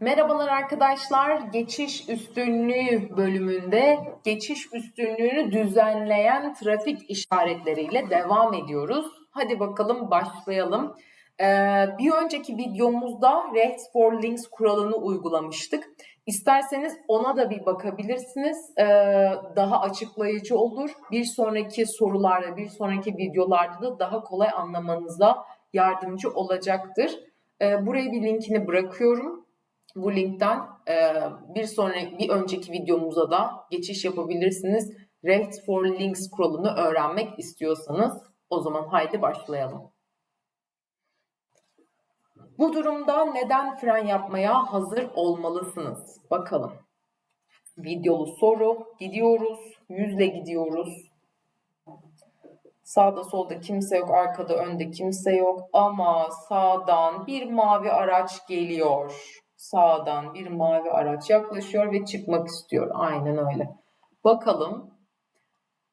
Merhabalar arkadaşlar. Geçiş üstünlüğü bölümünde geçiş üstünlüğünü düzenleyen trafik işaretleriyle devam ediyoruz. Hadi bakalım başlayalım. Ee, bir önceki videomuzda Rechts for Links kuralını uygulamıştık. İsterseniz ona da bir bakabilirsiniz. Ee, daha açıklayıcı olur. Bir sonraki sorularda, bir sonraki videolarda da daha kolay anlamanıza yardımcı olacaktır. Ee, buraya bir linkini bırakıyorum bu linkten e, bir sonraki bir önceki videomuza da geçiş yapabilirsiniz. Rest for Links kuralını öğrenmek istiyorsanız o zaman haydi başlayalım. Bu durumda neden fren yapmaya hazır olmalısınız? Bakalım. Videolu soru. Gidiyoruz. Yüzle gidiyoruz. Sağda solda kimse yok. Arkada önde kimse yok. Ama sağdan bir mavi araç geliyor sağdan bir mavi araç yaklaşıyor ve çıkmak istiyor. Aynen öyle. Bakalım.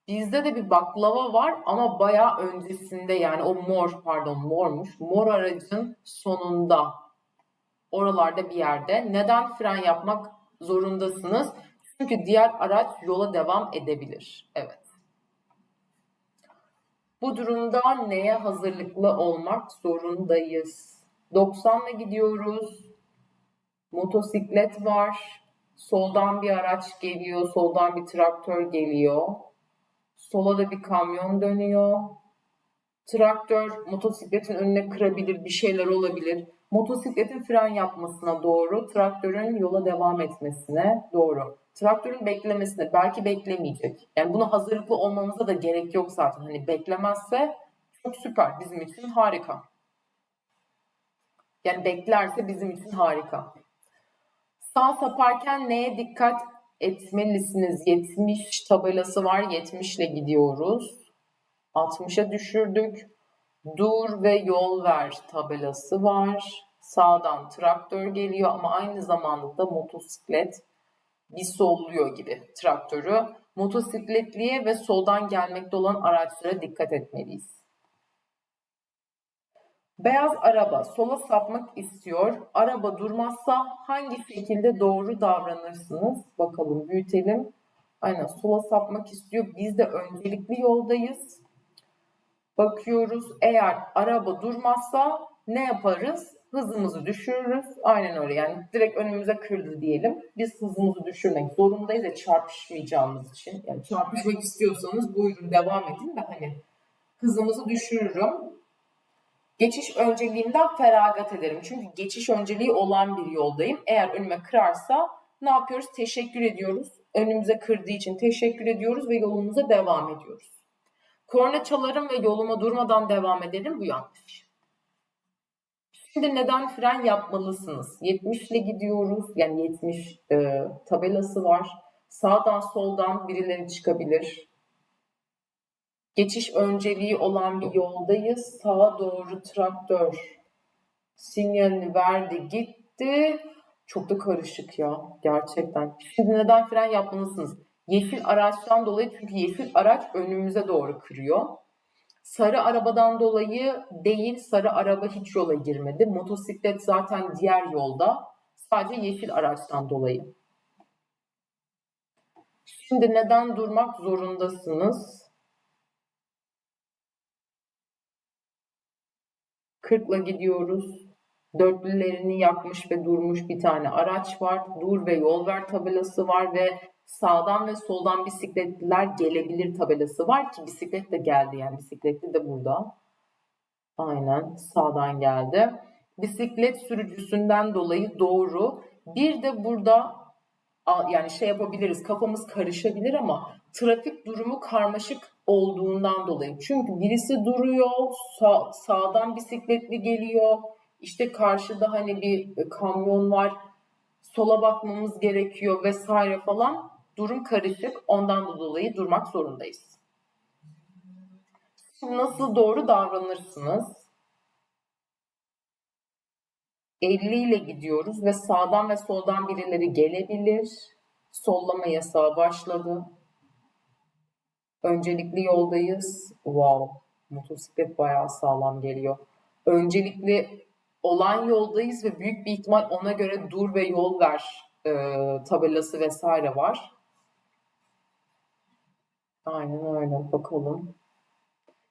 Bizde de bir baklava var ama bayağı öncesinde yani o mor pardon mormuş. Mor aracın sonunda oralarda bir yerde. Neden fren yapmak zorundasınız? Çünkü diğer araç yola devam edebilir. Evet. Bu durumda neye hazırlıklı olmak zorundayız? 90'la gidiyoruz motosiklet var. Soldan bir araç geliyor, soldan bir traktör geliyor. Sola da bir kamyon dönüyor. Traktör motosikletin önüne kırabilir, bir şeyler olabilir. Motosikletin fren yapmasına doğru, traktörün yola devam etmesine doğru. Traktörün beklemesine, belki beklemeyecek. Yani buna hazırlıklı olmamıza da gerek yok zaten. Hani beklemezse çok süper, bizim için harika. Yani beklerse bizim için harika. Sağ saparken neye dikkat etmelisiniz? 70 tabelası var. 70 ile gidiyoruz. 60'a düşürdük. Dur ve yol ver tabelası var. Sağdan traktör geliyor ama aynı zamanda da motosiklet bir solluyor gibi traktörü. Motosikletliye ve soldan gelmekte olan araçlara dikkat etmeliyiz. Beyaz araba sola sapmak istiyor. Araba durmazsa hangi şekilde doğru davranırsınız? Bakalım büyütelim. Aynen sola sapmak istiyor. Biz de öncelikli yoldayız. Bakıyoruz. Eğer araba durmazsa ne yaparız? Hızımızı düşürürüz. Aynen öyle. Yani direkt önümüze kırdı diyelim. Biz hızımızı düşürmek zorundayız ya çarpışmayacağımız için. Yani çarpışmak istiyorsanız buyurun devam edin de hani hızımızı düşürürüm Geçiş önceliğimden feragat ederim. Çünkü geçiş önceliği olan bir yoldayım. Eğer önüme kırarsa ne yapıyoruz? Teşekkür ediyoruz. Önümüze kırdığı için teşekkür ediyoruz ve yolumuza devam ediyoruz. Korna çalarım ve yoluma durmadan devam ederim. Bu yanlış. Şimdi neden fren yapmalısınız? 70 ile gidiyoruz. Yani 70 e, tabelası var. Sağdan soldan birileri çıkabilir. Geçiş önceliği olan bir yoldayız. Sağa doğru traktör sinyalini verdi gitti. Çok da karışık ya gerçekten. Şimdi neden fren yapmalısınız? Yeşil araçtan dolayı çünkü yeşil araç önümüze doğru kırıyor. Sarı arabadan dolayı değil, sarı araba hiç yola girmedi. Motosiklet zaten diğer yolda. Sadece yeşil araçtan dolayı. Şimdi neden durmak zorundasınız? 40'la gidiyoruz. Dörtlülerini yakmış ve durmuş bir tane araç var. Dur ve yol ver tabelası var ve sağdan ve soldan bisikletliler gelebilir tabelası var ki bisiklet de geldi yani bisikletli de burada. Aynen sağdan geldi. Bisiklet sürücüsünden dolayı doğru. Bir de burada yani şey yapabiliriz kafamız karışabilir ama trafik durumu karmaşık olduğundan dolayı. Çünkü birisi duruyor, sağ, sağdan bisikletli geliyor, işte karşıda hani bir kamyon var, sola bakmamız gerekiyor vesaire falan. Durum karışık. Ondan da dolayı durmak zorundayız. Şimdi nasıl doğru davranırsınız? 50 ile gidiyoruz ve sağdan ve soldan birileri gelebilir. Sollama yasağı başladı. Öncelikli yoldayız. Wow. Motosiklet bayağı sağlam geliyor. Öncelikli olan yoldayız ve büyük bir ihtimal ona göre dur ve yol ver e, tabelası vesaire var. Aynen öyle. Bakalım.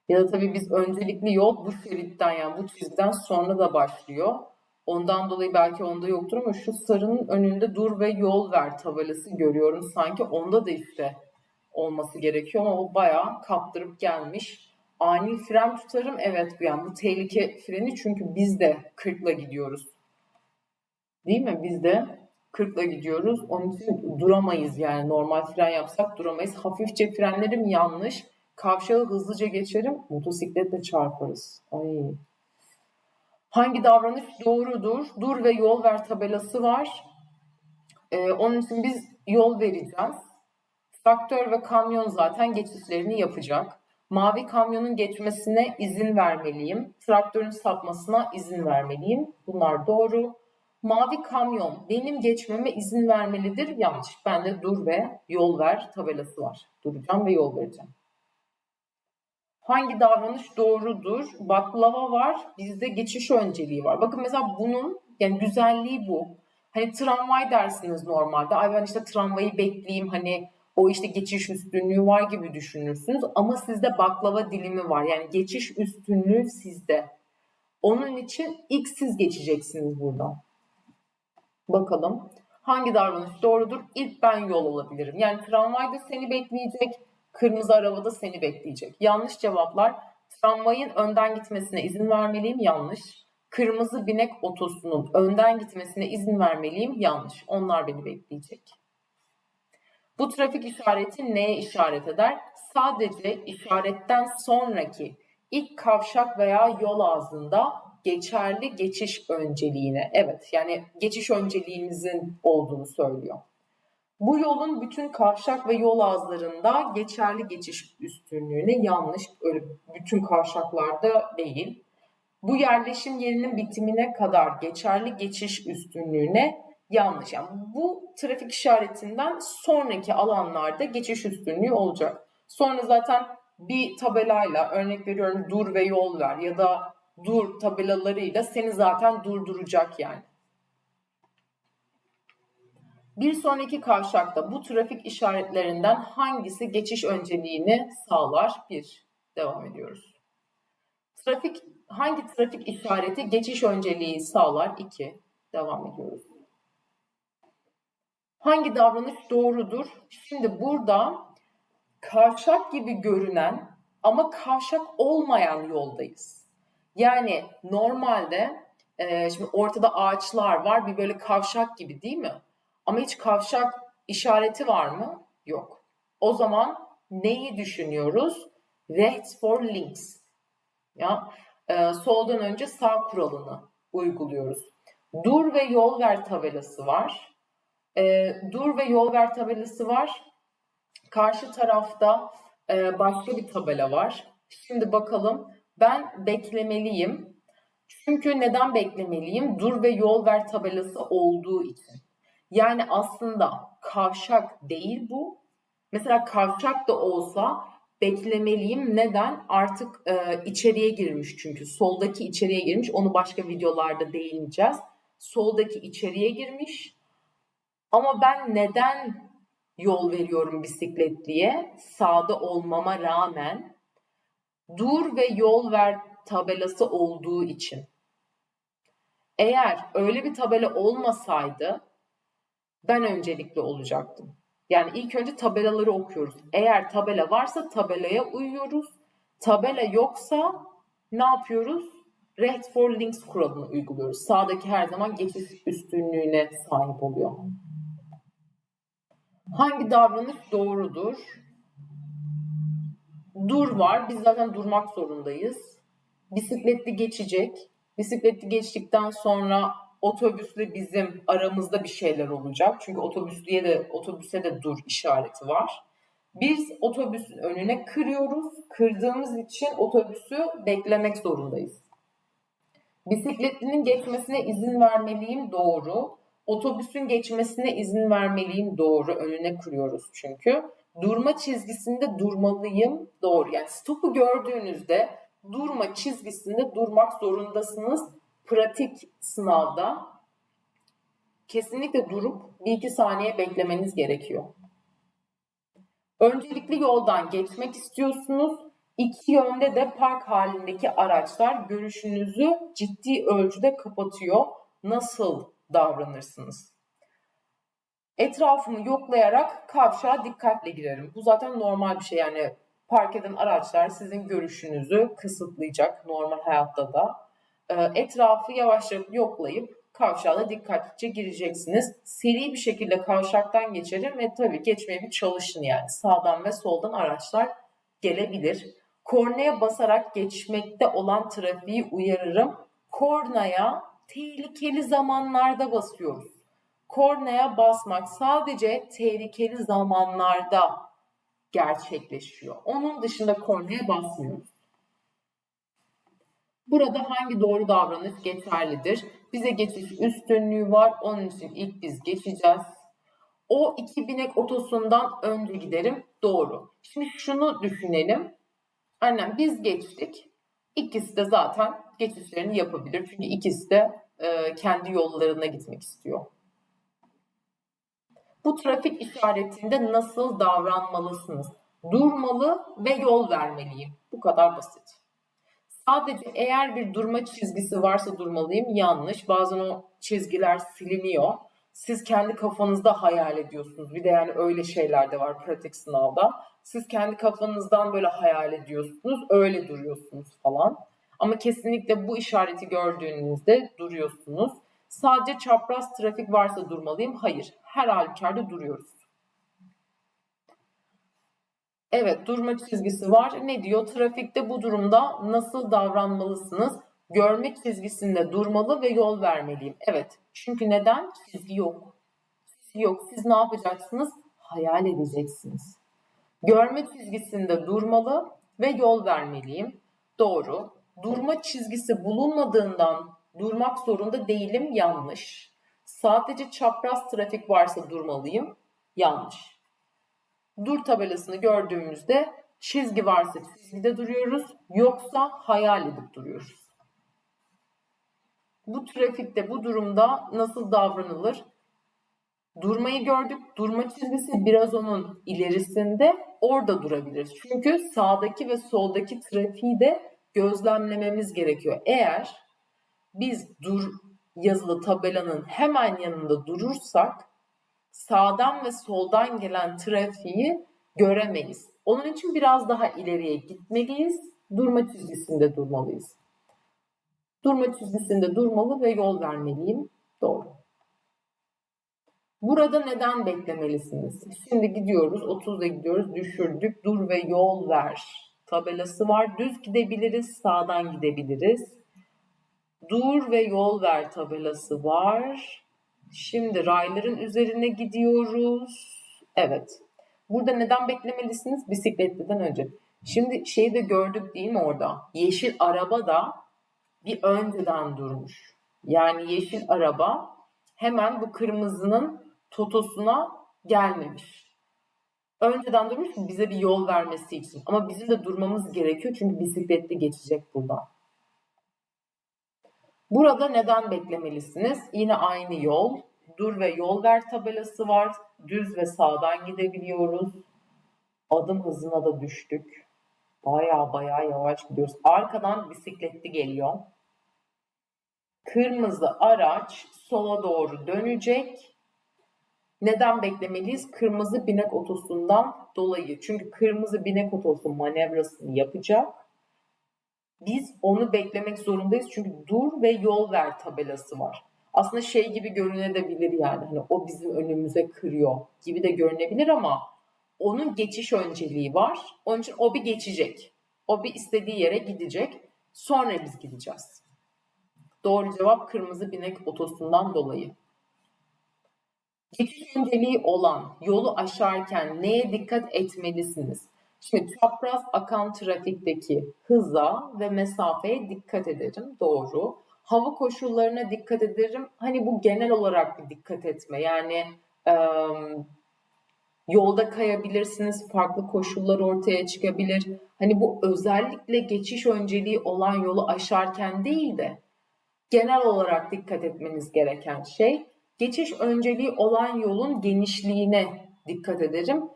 Ya da tabii biz öncelikli yol bu şeritten yani bu çizgiden sonra da başlıyor. Ondan dolayı belki onda yoktur ama şu sarının önünde dur ve yol ver tabelası görüyorum. Sanki onda da işte olması gerekiyor ama o bayağı kaptırıp gelmiş. Ani fren tutarım evet bu yani bu tehlike freni çünkü biz de 40'la gidiyoruz. Değil mi? Biz de 40'la gidiyoruz. Onun için duramayız yani normal fren yapsak duramayız. Hafifçe frenlerim yanlış. Kavşağı hızlıca geçerim. Motosikletle çarparız. Ay. Hangi davranış doğrudur? Dur ve yol ver tabelası var. Ee, onun için biz yol vereceğiz. Traktör ve kamyon zaten geçişlerini yapacak. Mavi kamyonun geçmesine izin vermeliyim. Traktörün sapmasına izin vermeliyim. Bunlar doğru. Mavi kamyon benim geçmeme izin vermelidir. Yanlış. Bende dur ve yol ver tabelası var. Duracağım ve yol vereceğim. Hangi davranış doğrudur? Baklava var. Bizde geçiş önceliği var. Bakın mesela bunun yani güzelliği bu. Hani tramvay dersiniz normalde. Ay ben işte tramvayı bekleyeyim hani o işte geçiş üstünlüğü var gibi düşünürsünüz. Ama sizde baklava dilimi var. Yani geçiş üstünlüğü sizde. Onun için ilk siz geçeceksiniz buradan. Bakalım hangi davranış doğrudur? İlk ben yol alabilirim. Yani tramvayda seni bekleyecek, kırmızı arabada seni bekleyecek. Yanlış cevaplar. Tramvayın önden gitmesine izin vermeliyim. Yanlış. Kırmızı binek otosunun önden gitmesine izin vermeliyim. Yanlış. Onlar beni bekleyecek. Bu trafik işareti neye işaret eder? Sadece işaretten sonraki ilk kavşak veya yol ağzında geçerli geçiş önceliğine. Evet yani geçiş önceliğimizin olduğunu söylüyor. Bu yolun bütün kavşak ve yol ağızlarında geçerli geçiş üstünlüğüne yanlış. Öyle bütün kavşaklarda değil. Bu yerleşim yerinin bitimine kadar geçerli geçiş üstünlüğüne yanlış. Yani bu trafik işaretinden sonraki alanlarda geçiş üstünlüğü olacak. Sonra zaten bir tabelayla örnek veriyorum dur ve yol ver ya da dur tabelalarıyla seni zaten durduracak yani. Bir sonraki kavşakta bu trafik işaretlerinden hangisi geçiş önceliğini sağlar? Bir. Devam ediyoruz. Trafik hangi trafik işareti geçiş önceliği sağlar? İki. Devam ediyoruz. Hangi davranış doğrudur? Şimdi burada kavşak gibi görünen ama kavşak olmayan yoldayız. Yani normalde e, şimdi ortada ağaçlar var bir böyle kavşak gibi değil mi? Ama hiç kavşak işareti var mı? Yok. O zaman neyi düşünüyoruz? Rechts for links. Ya e, soldan önce sağ kuralını uyguluyoruz. Dur ve yol ver tabelası var. E, dur ve yol ver tabelası var. Karşı tarafta e, başka bir tabela var. Şimdi bakalım. Ben beklemeliyim. Çünkü neden beklemeliyim? Dur ve yol ver tabelası olduğu için. Yani aslında kavşak değil bu. Mesela kavşak da olsa beklemeliyim. Neden? Artık e, içeriye girmiş çünkü. Soldaki içeriye girmiş. Onu başka videolarda değineceğiz. Soldaki içeriye girmiş. Ama ben neden yol veriyorum bisikletliye? Sağda olmama rağmen dur ve yol ver tabelası olduğu için. Eğer öyle bir tabela olmasaydı ben öncelikli olacaktım. Yani ilk önce tabelaları okuyoruz. Eğer tabela varsa tabelaya uyuyoruz. Tabela yoksa ne yapıyoruz? Recht for links kuralını uyguluyoruz. Sağdaki her zaman geçiş üstünlüğüne sahip oluyor. Hangi davranış doğrudur? Dur var. Biz zaten durmak zorundayız. Bisikletli geçecek. Bisikletli geçtikten sonra otobüsle bizim aramızda bir şeyler olacak. Çünkü otobüslüye de otobüse de dur işareti var. Biz otobüsün önüne kırıyoruz. Kırdığımız için otobüsü beklemek zorundayız. Bisikletlinin geçmesine izin vermeliyim doğru. Otobüsün geçmesine izin vermeliyim doğru. Önüne kırıyoruz çünkü. Durma çizgisinde durmalıyım doğru. Yani stopu gördüğünüzde durma çizgisinde durmak zorundasınız pratik sınavda kesinlikle durup bir iki saniye beklemeniz gerekiyor. Öncelikli yoldan geçmek istiyorsunuz. İki yönde de park halindeki araçlar görüşünüzü ciddi ölçüde kapatıyor. Nasıl davranırsınız? Etrafımı yoklayarak kavşağa dikkatle girerim. Bu zaten normal bir şey yani park eden araçlar sizin görüşünüzü kısıtlayacak normal hayatta da. Ee, Etrafı yavaşça yoklayıp kavşağa da dikkatlice gireceksiniz. Seri bir şekilde kavşaktan geçerim ve tabii geçmeye bir çalışın yani. Sağdan ve soldan araçlar gelebilir. Kornaya basarak geçmekte olan trafiği uyarırım. Kornaya tehlikeli zamanlarda basıyoruz. Kornaya basmak sadece tehlikeli zamanlarda gerçekleşiyor. Onun dışında kornaya basmıyoruz. Burada hangi doğru davranış geçerlidir? Bize geçiş üstünlüğü var. Onun için ilk biz geçeceğiz. O iki binek otosundan önce giderim. Doğru. Şimdi şunu düşünelim. Annem biz geçtik. İkisi de zaten geçişlerini yapabilir. Çünkü ikisi de e, kendi yollarına gitmek istiyor. Bu trafik işaretinde nasıl davranmalısınız? Durmalı ve yol vermeliyim. Bu kadar basit. Sadece eğer bir durma çizgisi varsa durmalıyım yanlış. Bazen o çizgiler siliniyor. Siz kendi kafanızda hayal ediyorsunuz. Bir de yani öyle şeyler de var pratik sınavda. Siz kendi kafanızdan böyle hayal ediyorsunuz. Öyle duruyorsunuz falan. Ama kesinlikle bu işareti gördüğünüzde duruyorsunuz. Sadece çapraz trafik varsa durmalıyım. Hayır. Her halükarda duruyoruz. Evet, durma çizgisi var. Ne diyor? Trafikte bu durumda nasıl davranmalısınız? Görme çizgisinde durmalı ve yol vermeliyim. Evet. Çünkü neden? Çizgi yok. Çizgi yok. Siz ne yapacaksınız? Hayal edeceksiniz. Görme çizgisinde durmalı ve yol vermeliyim. Doğru. Durma çizgisi bulunmadığından durmak zorunda değilim. Yanlış. Sadece çapraz trafik varsa durmalıyım. Yanlış. Dur tabelasını gördüğümüzde çizgi varsa çizgide duruyoruz. Yoksa hayal edip duruyoruz. Bu trafikte bu durumda nasıl davranılır? Durmayı gördük. Durma çizgisi biraz onun ilerisinde orada durabiliriz. Çünkü sağdaki ve soldaki trafiği de gözlemlememiz gerekiyor. Eğer biz dur yazılı tabelanın hemen yanında durursak sağdan ve soldan gelen trafiği göremeyiz. Onun için biraz daha ileriye gitmeliyiz. Durma çizgisinde durmalıyız. Durma çizgisinde durmalı ve yol vermeliyim. Doğru. Burada neden beklemelisiniz? Şimdi gidiyoruz, 30'da gidiyoruz, düşürdük, dur ve yol ver tabelası var. Düz gidebiliriz, sağdan gidebiliriz. Dur ve yol ver tabelası var. Şimdi rayların üzerine gidiyoruz. Evet. Burada neden beklemelisiniz? Bisikletliden önce. Şimdi şeyi de gördük değil mi orada? Yeşil araba da bir önceden durmuş. Yani yeşil araba hemen bu kırmızının totosuna gelmemiş. Önceden durmuş bize bir yol vermesi için. Ama bizim de durmamız gerekiyor çünkü bisikletli geçecek buradan. Burada neden beklemelisiniz? Yine aynı yol. Dur ve yol ver tabelası var. Düz ve sağdan gidebiliyoruz. Adım hızına da düştük. Baya baya yavaş gidiyoruz. Arkadan bisikletli geliyor. Kırmızı araç sola doğru dönecek. Neden beklemeliyiz? Kırmızı binek otosundan dolayı. Çünkü kırmızı binek otosu manevrasını yapacak biz onu beklemek zorundayız çünkü dur ve yol ver tabelası var. Aslında şey gibi görünebilir yani hani o bizim önümüze kırıyor gibi de görünebilir ama onun geçiş önceliği var. Onun için o bir geçecek. O bir istediği yere gidecek. Sonra biz gideceğiz. Doğru cevap kırmızı binek otosundan dolayı. Geçiş önceliği olan yolu aşarken neye dikkat etmelisiniz? Şimdi çapraz akan trafikteki hıza ve mesafeye dikkat ederim. Doğru. Hava koşullarına dikkat ederim. Hani bu genel olarak bir dikkat etme. Yani e, yolda kayabilirsiniz. Farklı koşullar ortaya çıkabilir. Hani bu özellikle geçiş önceliği olan yolu aşarken değil de genel olarak dikkat etmeniz gereken şey geçiş önceliği olan yolun genişliğine dikkat ederim.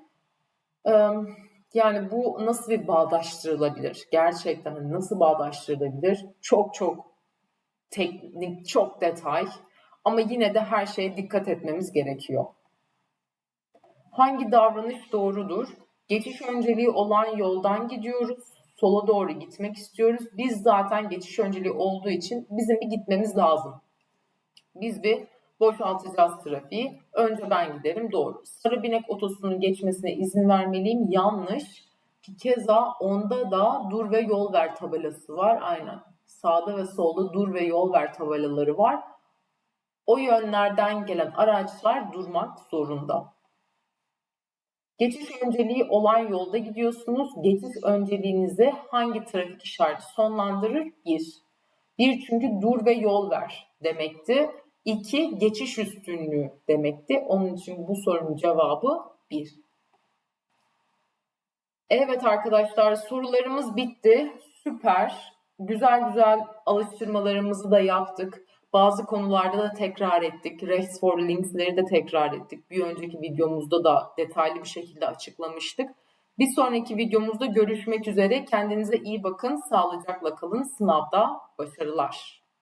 Yani bu nasıl bir bağdaştırılabilir? Gerçekten hani nasıl bağdaştırılabilir? Çok çok teknik, çok detay ama yine de her şeye dikkat etmemiz gerekiyor. Hangi davranış doğrudur? Geçiş önceliği olan yoldan gidiyoruz. Sola doğru gitmek istiyoruz. Biz zaten geçiş önceliği olduğu için bizim bir gitmemiz lazım. Biz bir boşaltacağız trafiği. Önce ben giderim doğru. Sarıbinek otosunun geçmesine izin vermeliyim. Yanlış. Keza onda da dur ve yol ver tabelası var. Aynen. Sağda ve solda dur ve yol ver tabelaları var. O yönlerden gelen araçlar durmak zorunda. Geçiş önceliği olan yolda gidiyorsunuz. Geçiş önceliğinizi hangi trafik işareti sonlandırır? 1. 1 çünkü dur ve yol ver demekti. 2 geçiş üstünlüğü demekti. Onun için bu sorunun cevabı 1. Evet arkadaşlar sorularımız bitti. Süper. Güzel güzel alıştırmalarımızı da yaptık. Bazı konularda da tekrar ettik. Race for Links'leri de tekrar ettik. Bir önceki videomuzda da detaylı bir şekilde açıklamıştık. Bir sonraki videomuzda görüşmek üzere. Kendinize iyi bakın. Sağlıcakla kalın. Sınavda başarılar.